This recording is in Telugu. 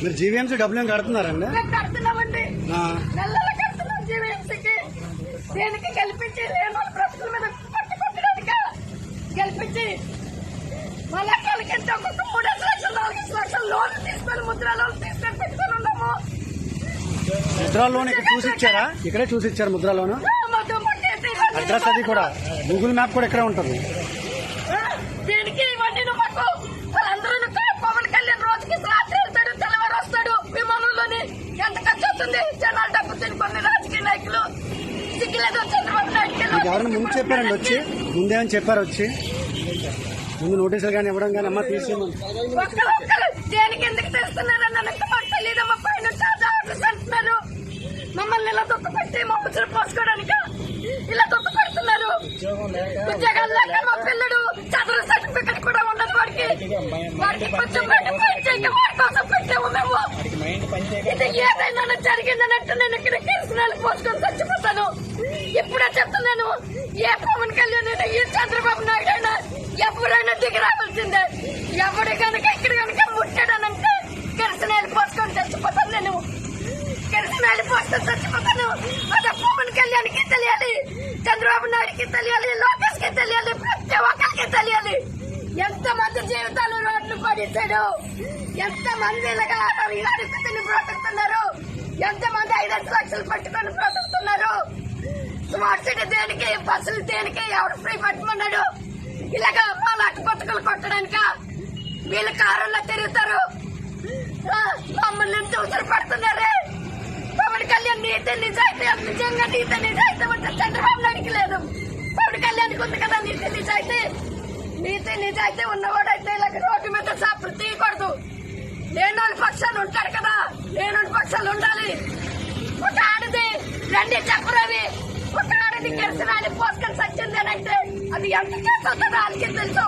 మీరు జీవీఎంసీ డబ్బులు ఏం కడుతున్నారండి? కడుతున్నామండి. నెలలు కడుతున్నాం జీవీఎంసీకి దేనికి గెలిపించి లేని మీద గెలిపించి ఒక్కొక్క లక్షలు లక్షలు లోన్లు తీసుకొని ముద్ర లోన్లు తీసుకొని పెట్టుకొని ఉన్నాము. ముద్రా లోన్ ఇక్కడ చూసి ఇచ్చారా? ఇక్కడే చూసి ఇచ్చారు ముద్రా లోన్. అడ్రస్ అది కూడా. గూగుల్ మ్యాప్ కూడా ఇక్కడే ఉంటుంది. దీనికి ఇవన్నీ మాకు. అవుతుంది జనాలు డబ్బు తిని కొన్ని రాజకీయ నాయకులు. సిగ్గులేదు చంద్రబాబు నాయుడు ఎవరైనా ముందు చెప్పారండి వచ్చి? ముందేమని చెప్పారు వచ్చి? ముందు నోటీసులు కానీ ఇవ్వడం కానీ అమ్మ ఒక్కరు దేనికి ఎందుకు తెస్తున్నారని మాకు తెలియదమ్మా? పైన అంటున్నారు. మమ్మల్ని ఇలా తొక్కు పెట్టి మా ముచ్చలు పోసుకోవడానికి? ఇలా తొక్కు పెడుతున్నారు. ఉద్యోగాలు లేక మా పిల్లడు. ఏదైనా జరిగిందనంటే నేను ఇక్కడ కిరసనాలు పోసుకొని చచ్చిపోతాను. ఇప్పుడే చెప్తున్నాను ఏ పవన్ కళ్యాణ్ అయినా ఏ చంద్రబాబు నాయుడు అయినా ఎవరైనా దిగి రావాల్సిందే ఎవడు కనుక ఇక్కడ కనుక ముట్టాడనంటే కిరసనాలు పోసుకొని చచ్చిపోతాను నేను. కిరసనాలు పోసుకొని చచ్చిపోతాను. అదే పవన్ కళ్యాణ్కి తెలియాలి చంద్రబాబు నాయుడుకి తెలియాలి లోకేష్కి తెలియాలి ప్రతి ఒక్కరికి తెలియాలి ఎంత మంది జీవితాలు చేశాడు ఎంత మంది ఇలాగా అడుగు బ్రతుకుతున్నారు? ఎంత మంది ఐదు లక్షలు పట్టుకొని బ్రతుకుతున్నారు? స్మార్ట్ సిటీ దేనికి బస్సులు దేనికి ఎవరు ఫ్రీ పట్టుకున్నాడు? ఇలాగా వాళ్ళ అటు కొట్టడానిక? వీళ్ళు కారుల్లో తిరుగుతారు. ఆ, మమ్మల్ని చూసలు పడుతున్నారే పవన్ కళ్యాణ్ నీతి నిజాయితీ నిజంగా నీతి నిజాయితీ ఉంటే చంద్రబాబు నాయుడికి లేదు. పవన్ కళ్యాణ్కి ఉంది కదా నీతి నిజాయితీ. అయితే నిజాయితీ ఉన్నవాడైతే ఇలాగ రోడ్డు మీద సాపులు తీయకూడదు. లేనోళ్ళ పక్షాలు ఉంటారు కదా లేనోళ్ళ పక్షాలు ఉండాలి. ఒక ఆడది రండి చెప్పరవి ఒక ఆడది గెలిచిన పోసుకొని సచ్చింది అని అది ఎంత చేస్తుందో వాళ్ళకి తెలుసు?